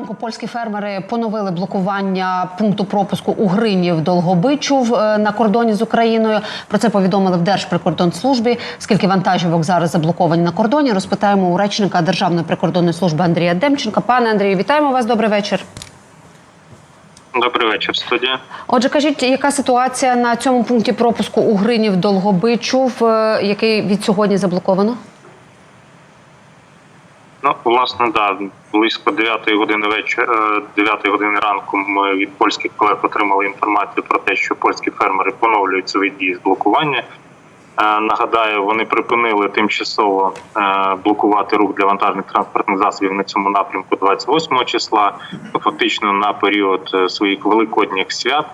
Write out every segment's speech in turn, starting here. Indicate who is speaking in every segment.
Speaker 1: ранку польські фермери поновили блокування пункту пропуску у Гринів Долгобичув е, на кордоні з Україною. Про це повідомили в Держприкордонслужбі. Скільки вантажівок зараз заблоковані на кордоні? Розпитаємо у речника Державної прикордонної служби Андрія Демченка. Пане Андрію, вітаємо вас. Добрий вечір.
Speaker 2: Добрий вечір, студія.
Speaker 1: Отже, кажіть, яка ситуація на цьому пункті пропуску у Гринів Долгобичув, е, який від сьогодні заблоковано?
Speaker 2: Ну, власне, да, близько 9 години вечора, 9 години ранку ми від польських колег отримали інформацію про те, що польські фермери поновлюють свої дії з блокування. Е, Нагадаю, вони припинили тимчасово е, блокувати рух для вантажних транспортних засобів на цьому напрямку 28 числа, фактично на період е, своїх великодніх свят.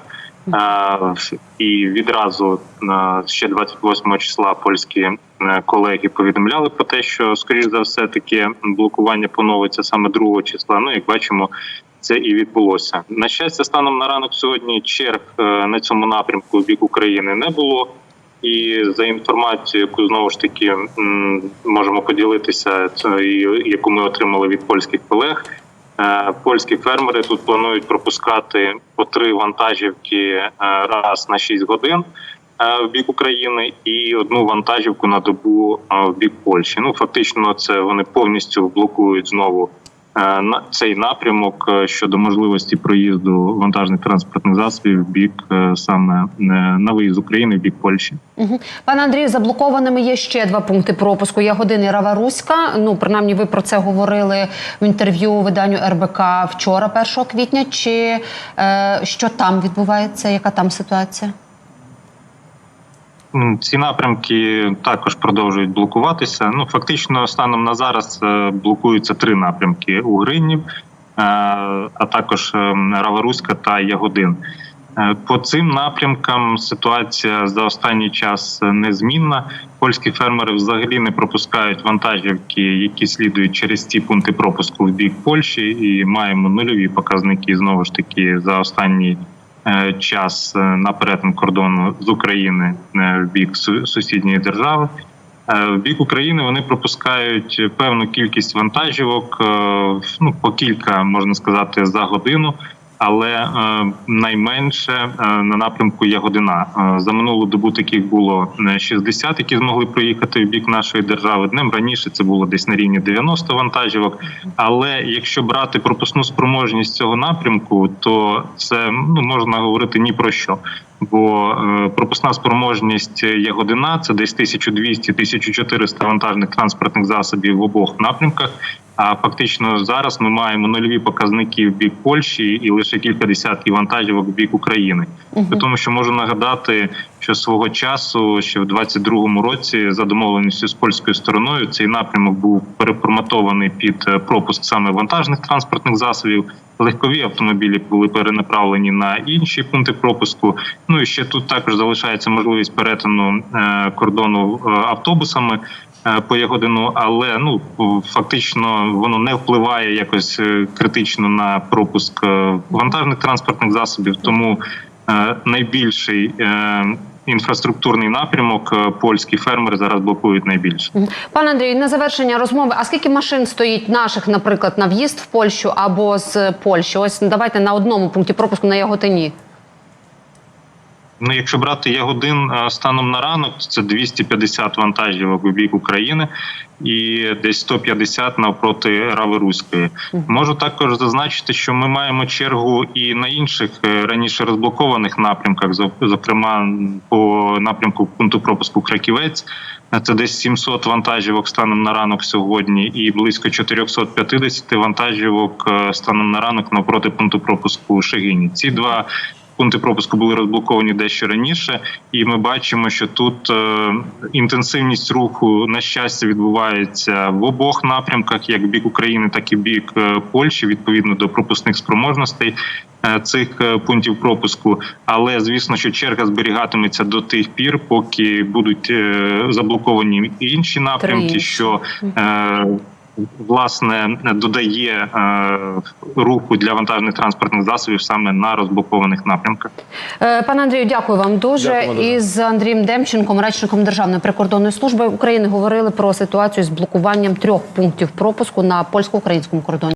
Speaker 2: І відразу ще 28 числа польські е, колеги повідомляли про те, що скоріш за все таке блокування поновиться саме 2 числа. Ну як бачимо, це і відбулося. На щастя, станом на ранок сьогодні черг е, на цьому напрямку в бік України не було. І за інформацією, яку знову ж таки можемо поділитися, яку ми отримали від польських колег. Е, Польські фермери тут планують пропускати по три вантажівки е, раз на 6 годин е, в бік України і одну вантажівку на добу в бік Польщі. Ну фактично, це вони повністю блокують знову цей напрямок е, щодо можливості проїзду вантажних транспортних засобів в бік е, саме е, на виїзд України в бік Польщі.
Speaker 1: Угу. Пане Андрію, заблокованими є ще два пункти пропуску. Ягодин і Раваруська. Ну, принаймні, ви про це говорили в інтерв'ю виданню РБК вчора, 1 квітня. Чи е, що там відбувається? Яка там ситуація?
Speaker 2: Ці напрямки також продовжують блокуватися. Ну фактично, станом на зараз е, блокуються три напрямки у Гринів, е, а також е, Раваруська та Ягодин. По цим напрямкам ситуація за останній час незмінна. Польські фермери взагалі не пропускають вантажівки, які слідують через ці пункти пропуску в бік Польщі, і маємо нульові показники знову ж таки за останній час е, на перетин кордону з України е, в бік сусідньої держави. Е, В бік України вони пропускають певну кількість вантажівок, е, ну по кілька можна сказати за годину. Але е, найменше е, на напрямку Ягодина. Е, за минулу добу таких було е, 60, які змогли проїхати в бік нашої держави. Днем раніше це було десь на рівні 90 вантажівок. Але якщо брати пропускну спроможність цього напрямку, то це ну можна говорити ні про що. Бо пропускна спроможність Ягодина це десь 1200-1400 вантажних транспортних засобів в обох напрямках. А фактично зараз ми маємо нульові показники в бік Польщі і лише кілька десятків вантажівок в бік України. Угу. тому, що можу нагадати, що свого часу, ще в 22-му році, за домовленістю з польською стороною, цей напрямок був переформатований під е, пропуск саме вантажних транспортних засобів. Легкові автомобілі були перенаправлені на інші пункти пропуску. Ну і ще тут також залишається можливість перетину е, кордону е, автобусами по Ягодину, але ну фактично воно не впливає якось критично на пропуск вантажних транспортних засобів. Тому найбільший е, інфраструктурний напрямок е, польські фермери зараз блокують найбільше.
Speaker 1: Пане Андрію, на завершення розмови. А скільки машин стоїть наших, наприклад, на в'їзд в Польщу або з Польщі? Ось давайте на одному пункті пропуску на Яготині.
Speaker 2: Ну, якщо брати Ягодин е, станом на ранок, то це 250 вантажівок у бік України і десь 150 навпроти Рави-Руської. Можу також зазначити, що ми маємо чергу і на інших е, раніше розблокованих напрямках, зо- зокрема по напрямку пункту пропуску Краківець. Це десь 700 вантажівок станом на ранок сьогодні, і близько 450 вантажівок е, станом на ранок навпроти пункту пропуску Шегині. Ці два пункти пропуску були розблоковані дещо раніше, і ми бачимо, що тут е, інтенсивність руху на щастя відбувається в обох напрямках, як бік України, так і бік е, Польщі, відповідно до пропускних спроможностей е, цих е, пунктів пропуску. Але звісно, що черга зберігатиметься до тих пір, поки будуть е, заблоковані інші напрямки, що е, власне додає е, руху для вантажних транспортних засобів саме на розблокованих напрямках.
Speaker 1: Е, Пане Андрію, дякую вам дуже.
Speaker 3: Дякуємо дуже.
Speaker 1: Із Андрієм Демченком, речником Державної прикордонної служби України, говорили про ситуацію з блокуванням трьох пунктів пропуску на польсько-українському кордоні.